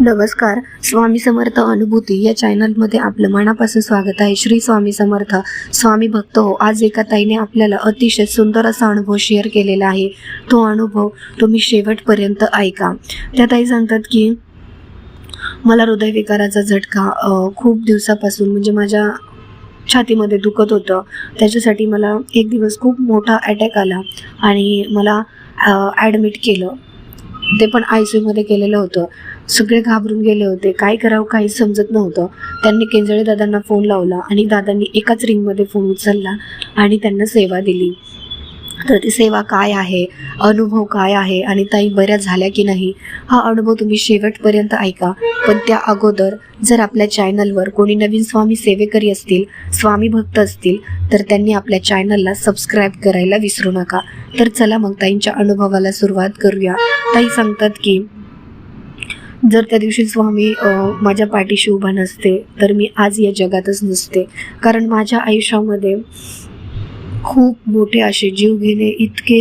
नमस्कार स्वामी समर्थ अनुभूती या चॅनलमध्ये आपलं मनापासून स्वागत आहे. श्री स्वामी समर्थ स्वामी भक्त हो आज एका ताईने आपल्याला अतिशय सुंदर असा अनुभव शेअर केलेला आहे. तो अनुभव तुम्ही शेवटपर्यंत ऐका. त्या ताई सांगतात की मला हृदयविकाराचा झटका खूप दिवसापासून म्हणजे माझ्या छातीमध्ये दुखत होतं. त्याच्यासाठी मला एक दिवस खूप मोठा अटॅक आला आणि मला ॲडमिट केलं. ते पण आय सी यूमध्ये केलेलं होतं. सगळे घाबरून गेले होते. काय करावं काही समजत नव्हतं. त्यांनी केंजळे दादांना फोन लावला आणि दादांनी एकाच रिंगमध्ये फोन उचलला आणि त्यांना सेवा दिली. प्रतिसेवा काय आहे? अनुभव काय आहे? आणि ताई बऱ्या झाल्या की नाही? हा अनुभव तुम्ही शेवटपर्यंत ऐका. पण त्या अगोदर जर आपल्या चॅनलवर कोणी नवीन स्वामी सेवेकरी असतील स्वामी भक्त असतील तर त्यांनी आपल्या चॅनलला सबस्क्राईब करायला विसरू नका. तर चला मग ताईंच्या अनुभवाला सुरुवात करूया. ताई सांगतात की जर त्या दिवशी स्वामी माझ्या पाठीशी उभा नसते तर मी आज या जगातच नसते. कारण माझ्या आयुष्यामध्ये खूप मोठे असे जीव घेणे इतके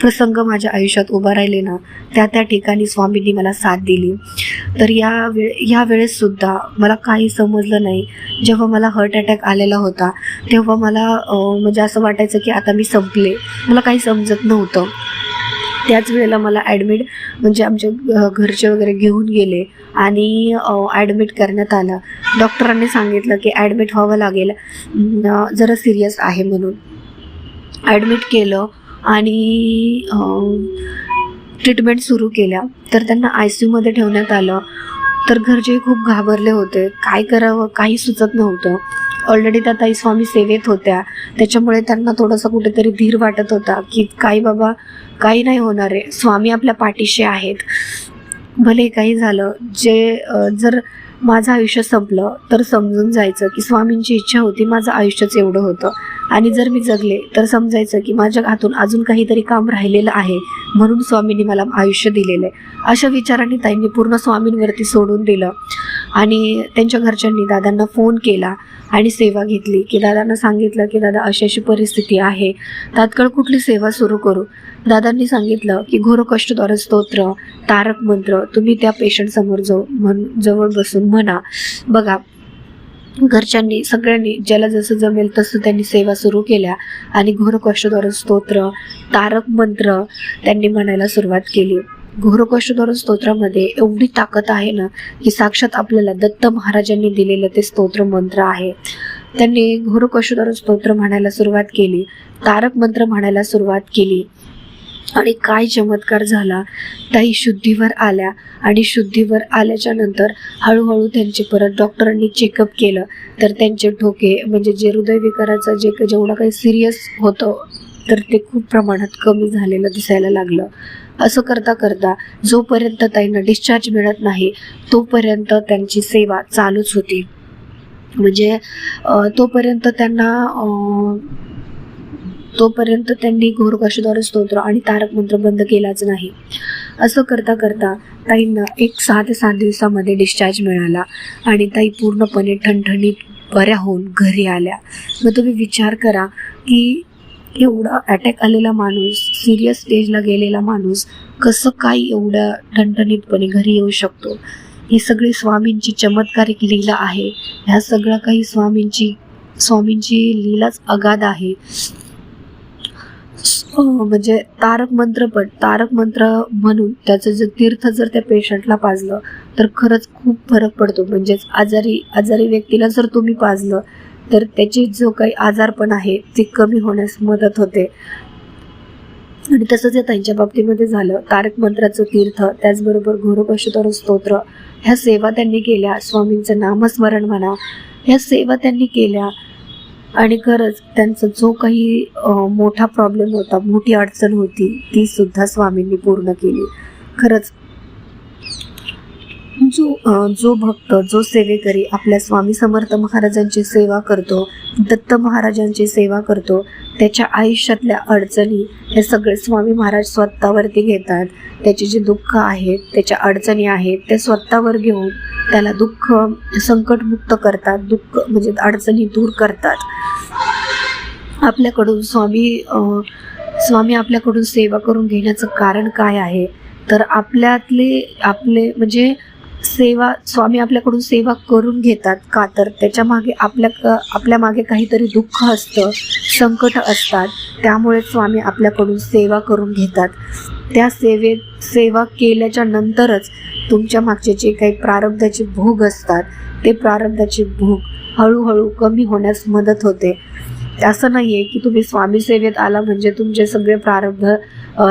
प्रसंग माझ्या आयुष्यात उभा राहिले ना त्या त्या ठिकाणी स्वामींनी मला साथ दिली. तर या वेळ या वेळेससुद्धा मला काही समजलं नाही. जेव्हा मला हार्ट अटॅक आलेला होता तेव्हा मला म्हणजे असं वाटायचं की आता मी संपले. मला काही समजत नव्हतं. त्याच वेळेला मला ॲडमिट म्हणजे आमच्या घरचे वगैरे घेऊन गेले आणि ॲडमिट करण्यात आलं. डॉक्टरांनी सांगितलं की ॲडमिट व्हावं लागेल. जरा सिरियस आहे म्हणून. ॲडमिट केलं आणि ट्रीटमेंट सुरू केल्या. तर त्यांना आय सी यूमध्ये ठेवण्यात आलं. तर घरचे खूप घाबरले होते. काय करावं? काही सुचत नव्हतं. ऑलरेडी त्या ताई स्वामी सेवेत होत्या. त्याच्यामुळे त्यांना थोडंसं कुठेतरी धीर वाटत होता की काही बाबा काही नाही होणार आहे. स्वामी आपल्या पाठीशी आहेत. भले काही झालं. जे जर माझं आयुष्य संपलं तर समजून जायचं की स्वामींची इच्छा होती माझं आयुष्यच एवढं होतं. आणि जर मी जगले तर समजायचं की माझ्या हातून अजून काहीतरी काम राहिलेलं आहे म्हणून स्वामींनी मला आयुष्य दिलेलं आहे अशा विचारांनी ताईंनी पूर्ण स्वामींवरती सोडून दिलं. आणि त्यांच्या घरच्यांनी दादांना फोन केला आणि सेवा घेतली की दादांना सांगितलं की दादा अशी अशी परिस्थिती आहे तात्काळ कुठली सेवा सुरू करू? दादांनी सांगितलं की घोर कष्टद्वार स्तोत्र तारक मंत्र तुम्ही त्या पेशंटसमोर जाऊ म्हण जवळ बसून म्हणा. बघा घरच्यांनी सगळ्यांनी ज्याला जसं जमेल तसं त्यांनी सेवा सुरू केल्या आणि घोरकष्टद्वार स्तोत्र तारक मंत्र त्यांनी म्हणायला सुरुवात केली. घोरकष्टद्वार स्तोत्रामध्ये एवढी ताकद आहे ना की साक्षात आपल्याला दत्त महाराजांनी दिलेलं ते स्तोत्र मंत्र आहे. त्यांनी घोरकष्टद्वार स्तोत्र म्हणायला सुरुवात केली तारक मंत्र म्हणायला सुरुवात केली. आणि काय चमत्कार झाला ताई शुद्धीवर आल्या आणि शुद्धीवर आल्याच्यानंतर हळूहळू त्यांचे परत डॉक्टरांनी चेकअप केलं. तर त्यांचे ठोके म्हणजे जे हृदयविकाराचं जे जेवढं काही सिरियस होतं तर ते खूप प्रमाणात कमी झालेलं दिसायला लागलं. असं करता करता जोपर्यंत ताईंना डिस्चार्ज मिळत नाही तोपर्यंत त्यांची सेवा चालूच होती. म्हणजे तोपर्यंत त्यांना तोपर्यंत त्यांनी घोरकाशद्वारे स्तोत्र आणि तारक मंत्र बंद केलाच नाही. असं करता करता ताईंना एक सहा ते सात दिवसामध्ये डिस्चार्ज मिळाला आणि ताई पूर्णपणे ठणठणीत बऱ्या होऊन घरी आल्या. मग तुम्ही विचार करा की एवढा अटॅक आलेला माणूस सिरियस स्टेजला गेलेला माणूस कसं काय एवढ्या ठणठणीतपणे घरी येऊ शकतो? ही सगळी स्वामींची चमत्कारिक लीला आहे. ह्या सगळ्या काही स्वामींची स्वामींची लीलाच अगाध आहे. म्हणजे तारक मंत्र पण तारक मंत्र म्हणून त्याचं जे तीर्थ जर त्या पेशंटला पाजलं तर खरंच खूप फरक पडतो. म्हणजेच आजारी आजारी व्यक्तीला जर तुम्ही पाजलं तर त्याचे जो काही आजारपण आहे ते कमी होण्यास मदत होते. आणि तसंच या त्यांच्या बाबतीमध्ये झालं. तारक मंत्राचं तीर्थ त्याचबरोबर घोरपशुतर स्तोत्र ह्या सेवा त्यांनी केल्या. स्वामींचं नामस्मरण म्हणा ह्या सेवा त्यांनी केल्या. आणि खरंच त्यांचा जो काही मोठा प्रॉब्लेम होता मोठी अडचण होती ती सुद्धा स्वामींनी पूर्ण केली. खरंच जो जो भक्त जो सेवेकरी आपल्या स्वामी समर्थ महाराजांची सेवा करतो दत्त महाराजांची सेवा करतो त्याच्या आयुष्यातल्या अडचणी हे सगळे स्वामी महाराज स्वतःवरती घेतात. त्याचे जे दुःख आहेत त्याच्या अडचणी आहेत ते स्वतःवर घेऊन त्याला दुःख संकटमुक्त करतात दुःख म्हणजे अडचणी दूर करतात. आपल्याकडून स्वामी स्वामी आपल्याकडून सेवा करून घेण्याचं कारण काय आहे? तर आपल्यातले आपले म्हणजे सेवा स्वामी आपल्याकडून सेवा करून घेतात का? तर त्याच्यामागे आपल्या क- आपल्या मागे काहीतरी दुःख असतं संकट असतात त्यामुळे स्वामी आपल्याकडून सेवा करून घेतात. त्या सेवेत सेवा केल्याच्या नंतरच तुमच्या मागचे जे काही प्रारब्धाचे भोग असतात ते प्रारब्धाचे भोग हळूहळू कमी होण्यास मदत होते. असं नाही आहे की तुम्ही स्वामी सेवेत आला म्हणजे तुमचे सगळे प्रारब्ध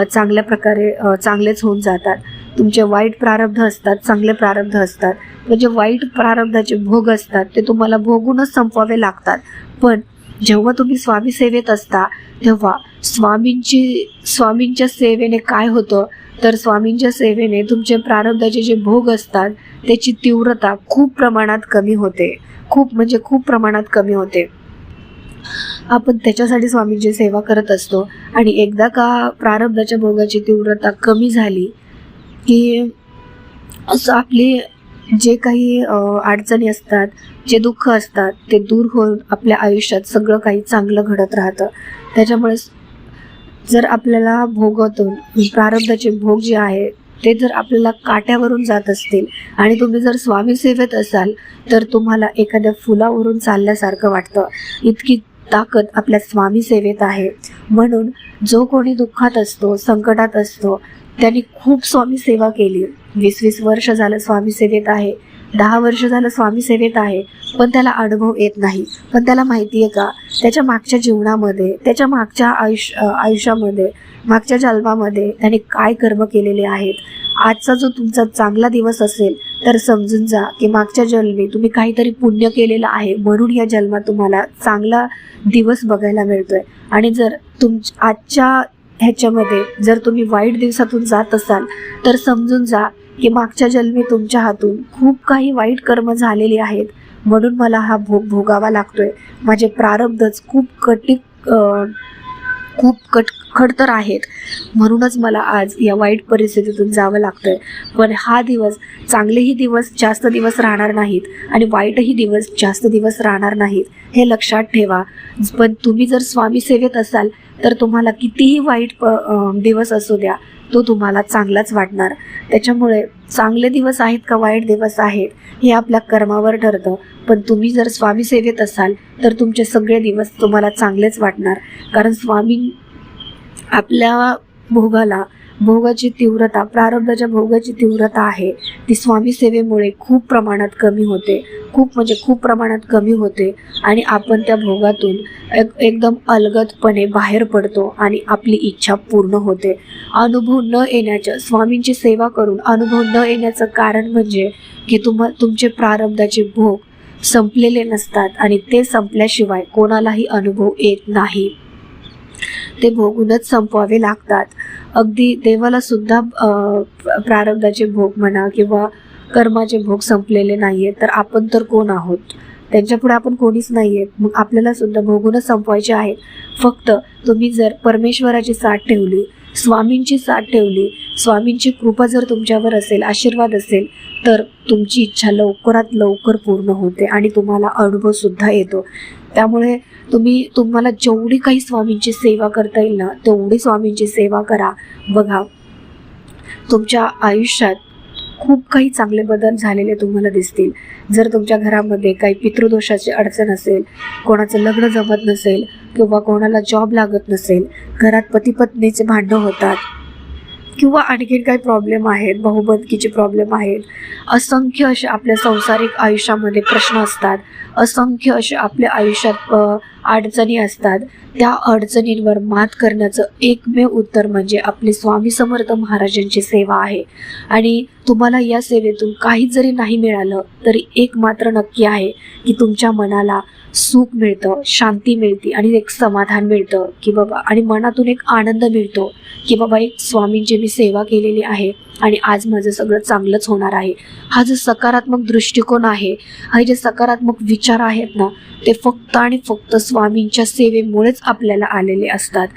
चांगल्या प्रकारे चांगलेच होऊन जातात. तुमचे वाईट प्रारब्ध असतात चांगले प्रारब्ध असतात. म्हणजे वाईट प्रारब्धाचे भोग असतात ते तुम्हाला भोगूनच संपवावे लागतात. पण जेव्हा तुम्ही स्वामी सेवेत असता तेव्हा स्वामींची स्वामींच्या सेवेने काय होतं? तर स्वामींच्या सेवेने तुमचे प्रारब्धाचे जे भोग असतात त्याची तीव्रता खूप प्रमाणात कमी होते. खूप म्हणजे खूप प्रमाणात कमी होते. आपण त्याच्यासाठी स्वामींची सेवा करत असतो. आणि एकदा का प्रारब्धाच्या भोगाची तीव्रता कमी झाली की असं आपली जे काही अडचणी असतात जे दुःख असतात ते दूर होऊन आपल्या आयुष्यात सगळं काही चांगलं घडत राहतं. त्याच्यामुळे जर आपल्याला भोगातून प्रारब्धाचे भोग जे आहे ते जर आपल्याला काट्यावरून जात असतील आणि तुम्ही जर स्वामी सेवेत असाल तर तुम्हाला एखाद्या फुलावरून चालल्यासारखं वाटतं. इतकी ताकद आपल्या स्वामी सेवेत आहे. म्हणून जो कोणी दुःखात असतो संकटात असतो त्यांनी खूप स्वामी सेवा केली. वीस वीस वर्ष झालं स्वामी सेवेत आहे. दहा वर्ष झालं स्वामी सेवेत आहे पण त्याला अनुभव येत नाही. पण त्याला माहिती आहे का त्याच्या मागच्या जीवनामध्ये त्याच्या मागच्या आयुष्य आयुष्यामध्ये मागच्या जन्मामध्ये त्याने काय कर्म केलेले आहेत? आजचा जो तुमचा चांगला दिवस असेल तर समजून जा की मागच्या जन्मी तुम्ही काहीतरी पुण्य केलेलं आहे म्हणून या जन्मात तुम्हाला चांगला दिवस बघायला मिळतोय. आणि जर तुम आजच्या ह्याच्यामध्ये जर तुम्ही वाईट दिवसातून जात असाल तर समजून जा की मागच्या जन्मी तुमच्या हातून खूप काही वाईट कर्म झालेली आहेत. म्हणून मला हा भोग भोगावा लागतोय. माझे प्रारब्धच खूप कटिक खूप कट खडतर आहेत. म्हणूनच मला आज या वाईट परिस्थितीतून जावं लागतंय. पण हा दिवस चांगलेही दिवस जास्त दिवस राहणार नाहीत आणि वाईटही दिवस जास्त दिवस राहणार नाहीत हे लक्षात ठेवा. पण तुम्ही जर स्वामी सेवेत असाल तर तुम्हाला कितीही वाईट प दिवस असू द्या. तो तुम्हाला चांगलाच वाटणार. त्याच्यामुळे चांगले दिवस आहेत का वाईट दिवस आहेत हे आपल्या कर्मावर ठरतं. पण तुम्ही जर स्वामी सेवेत असाल तर तुमचे सगळे दिवस तुम्हाला चांगलेच वाटणार. कारण स्वामी आपल्या भोगाला भोगाची तीव्रता प्रारब्धाच्या भोगाची तीव्रता आहे. ती स्वामी सेवेमुळे खूप प्रमाणात कमी होते. खूप म्हणजे खूप प्रमाणात कमी होते आणि आपण त्या भोगातून एक एकदम अलगदपणे बाहेर पडतो आणि आपली इच्छा पूर्ण होते. अनुभव न येण्याच्या स्वामींची सेवा करून अनुभव न येण्याचं कारण म्हणजे की तुम्हा तुमचे प्रारब्धाचे भोग संपलेले नसतात आणि ते संपल्याशिवाय कोणालाही अनुभव येत नाही. ते भोगूनच संपवावे लागतात. अगदी देवाला सुद्धा प्रारब्धाचे भोग म्हणा किंवा कर्माचे भोग संपलेले नाही आहेत तर आपण तर कोण आहोत? त्यांच्यापुढे आपण कोणीच नाही आहेत मग आपल्याला सुद्धा भोगूनच संपवायचे आहेत. फक्त तुम्ही जर परमेश्वराची साथ ठेवली स्वामींची साथ ठेवली स्वामींची कृपा जर तुमच्यावर असेल आशीर्वाद असेल तर तुमची इच्छा लवकरात लवकर पूर्ण होते आणि तुम्हाला अनुभवसुद्धा येतो. त्यामुळे तुम्ही तुम्हाला जेवढी काही स्वामींची सेवा करता येईल ना तेवढी स्वामींची सेवा करा. बघा तुमच्या आयुष्यात खूप काही चांगले बदल झालेले तुम्हाला दिसतील. जर तुमच्या घरामध्ये काही पितृदोषाची अडचण असेल कोणाचं लग्न जमत नसेल किंवा कोणाला जॉब लागत नसेल घरात पती पत्नीचे भांडणं होतात. किंवा आणखीन काही प्रॉब्लेम आहेत बहुबंदकीचे प्रॉब्लेम आहेत. असंख्य असे आपल्या संसारिक आयुष्यामध्ये प्रश्न असतात. असंख्य असे आपल्या आयुष्यात अडचणी असतात त्या अडचणींवर मात करण्याचं एकमेव उत्तर म्हणजे आपले स्वामी समर्थ महाराजांची सेवा आहे. आणि तुम्हाला या सेवेतून काहीच जरी नाही मिळालं तरी एक मात्र नक्की आहे की तुमच्या मनाला सुख मिळतं शांती मिळते आणि एक समाधान मिळतं की बाबा आणि मनातून एक आनंद मिळतो की बाबा एक स्वामींची मी सेवा केलेली आहे आणि आज माझं सगळं चांगलंच होणार आहे. हा जो सकारात्मक दृष्टिकोन आहे हे जे सकारात्मक विचार आहेत ना ते फक्त आणि फक्त स्वामींच्या सेवेमुळेच आपल्याला आलेले असतात.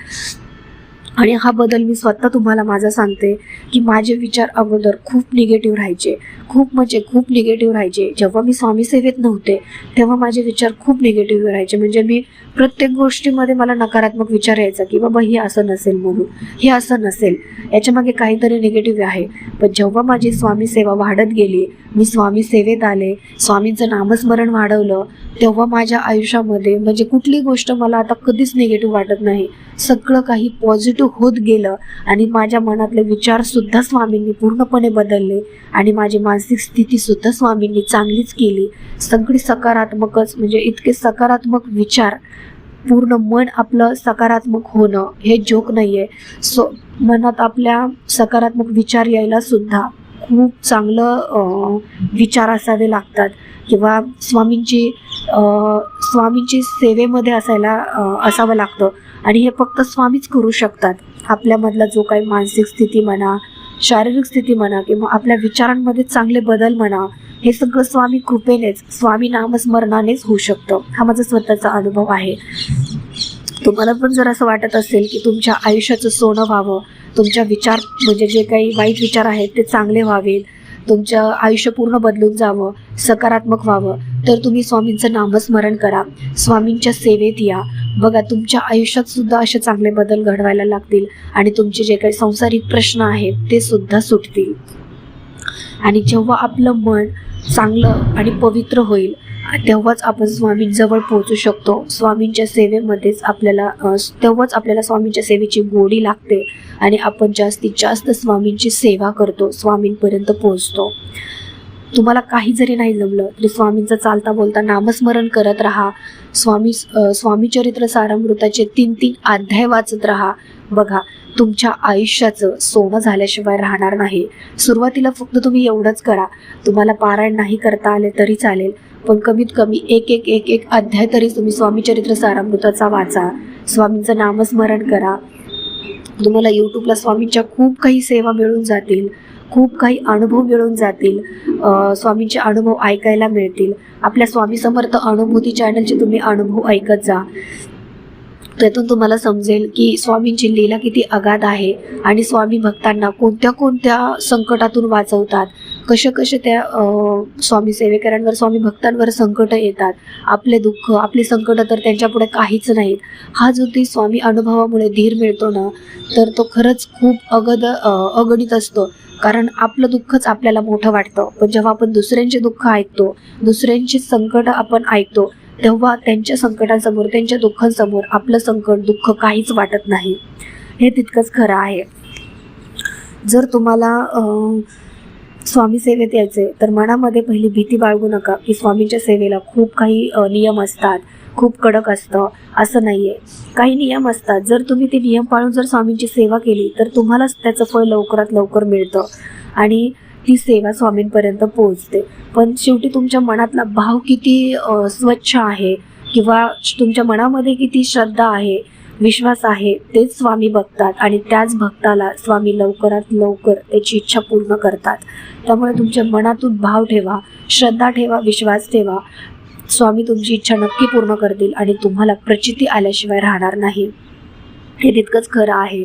आणि हा बदल मी स्वतः तुम्हाला माझा सांगते की माझे विचार अगोदर खूप निगेटिव्ह राहायचे. खूप म्हणजे खूप निगेटिव्ह राहायचे. जेव्हा मी स्वामी सेवेत नव्हते तेव्हा माझे विचार खूप निगेटिव्ह राहायचे. म्हणजे मी प्रत्येक गोष्टीमध्ये मला नकारात्मक विचार यायचा की बाबा हे असं नसेल म्हणून हे असं नसेल. याच्यामागे काहीतरी निगेटिव्ह आहे. पण जेव्हा माझी स्वामी सेवा वाढत गेली मी स्वामी सेवेत आले स्वामींचं नामस्मरण वाढवलं तेव्हा माझ्या आयुष्यामध्ये म्हणजे कुठली गोष्ट मला आता कधीच निगेटिव्ह वाटत नाही. सगळं काही पॉझिटिव्ह होत गेलं आणि माझ्या मनातले विचारसुद्धा स्वामींनी पूर्णपणे बदलले आणि माझी मानसिक स्थितीसुद्धा स्वामींनी चांगलीच केली. सगळी सकारात्मकच म्हणजे इतके सकारात्मक विचार पूर्ण मन आपलं सकारात्मक होणं हे जोक नाही आहे सो मनात आपल्या सकारात्मक विचार यायला सुद्धा खूप चांगलं विचार असावे लागतात. किंवा स्वामींची स्वामींची सेवेमध्ये असायला असावं लागतं. आणि हे फक्त स्वामीच करू शकतात. आपल्यामधला जो काही मानसिक स्थिती म्हणा शारीरिक स्थिती म्हणा किंवा आपल्या विचारांमध्ये चांगले बदल म्हणा हे सगळं स्वामी कृपेनेच स्वामी नामस्मरणानेच होऊ शकतं. हा माझा स्वतःचा अनुभव आहे. तुम्हाला पण जर असं वाटत असेल की तुमच्या आयुष्याचं सोनं व्हावं तुमच्या विचार म्हणजे जे काही वाईट विचार आहेत ते चांगले व्हावेत तुमचं आयुष्य पूर्ण बदलून जावं सकारात्मक व्हावं. तर तुम्ही स्वामींचं नामस्मरण करा. स्वामींच्या सेवेत या. बघा तुमच्या आयुष्यात सुद्धा असे चांगले बदल घडवायला लागतील आणि तुमचे जे काही संसारिक प्रश्न आहेत ते सुद्धा सुटतील. आणि जेव्हा आपलं मन चांगलं आणि पवित्र होईल तेव्हाच आपण स्वामींजवळ पोहोचू शकतो. स्वामींच्या सेवेमध्येच आपल्याला तेव्हाच आपल्याला स्वामींच्या सेवेची गोडी लागते आणि आपण जास्तीत जास्त स्वामींची सेवा करतो स्वामींपर्यंत पोहोचतो. तुम्हाला काही जरी नाही जमलं तरी स्वामींचं चालता बोलता नामस्मरण करत राहा. स्वामी स्वामीचरित्र स्वामी चरित्र सारामृताचे तीन तीन अध्याय वाचत राहा. बघा तुमच्या आयुष्याचं सोनं झाल्याशिवाय राहणार नाही. सुरुवातीला फक्त तुम्ही एवढंच करा. तुम्हाला पारायण नाही करता आले तरी चालेल पण कमीत कमी एक एक एक एक अध्याय तरी तुम्ही स्वामी चरित्र सारामृताचा वाचा. स्वामींचं नामस्मरण करा. तुम्हाला यूट्यूबला स्वामींच्या खूप काही सेवा मिळून जातील. खूप काही अनुभव मिळून जातील. स्वामींचे अनुभव ऐकायला मिळतील. आपल्या स्वामी समर्थ अनुभूती चॅनलचे तुम्ही अनुभव ऐकत जा. त्यातून तुम्हाला समजेल की स्वामींची लीला किती अगाध आहे आणि स्वामी भक्तांना कोणत्या कोणत्या संकटातून वाचवतात. कशा कशा त्या स्वामी सेवेकरांवर स्वामी भक्तांवर संकट येतात. आपले दुःख आपली संकट तर त्यांच्यापुढे काहीच नाहीत. हा जो ती स्वामी अनुभवामुळे धीर मिळतो ना तर तो खरंच खूप अगद अगणित असतो. कारण आपलं दुःखच आपल्याला मोठं वाटतं. पण जेव्हा आपण दुसऱ्यांचे दुःख ऐकतो दुसऱ्यांची संकट आपण ऐकतो तेव्हा त्यांच्या संकटांसमोर त्यांच्या दुःखांसमोर आपलं संकट दुःख काहीच वाटत नाही. हे तितकंच खरं आहे. जर तुम्हाला अं, स्वामी सेवेत यायचे. तर मनामध्ये पहिली भीती बाळगू नका की स्वामींच्या सेवेला खूप काही नियम असतात. खूप कडक असतं. असं नाही आहे काही नियम असतात. जर तुम्ही ते नियम पाळून जर स्वामींची सेवा केली तर तुम्हालाच त्याचं फळ लवकरात लवकर मिळतं. आणि ती सेवा स्वामींपर्यंत पोहोचते. पण शेवटी तुमच्या मनातला भाव किती स्वच्छ आहे किंवा तुमच्या मनामध्ये किती श्रद्धा आहे विश्वास आहे तेच स्वामी बघतात आणि त्याच भक्ताला स्वामी लवकरात लवकर त्याची इच्छा पूर्ण करतात. त्यामुळे तुमच्या मनातून भाव ठेवा श्रद्धा ठेवा विश्वास ठेवा. स्वामी तुमची इच्छा नक्की पूर्ण करतील आणि तुम्हाला प्रचिती आल्याशिवाय राहणार नाही. हे तितकंच खरं आहे.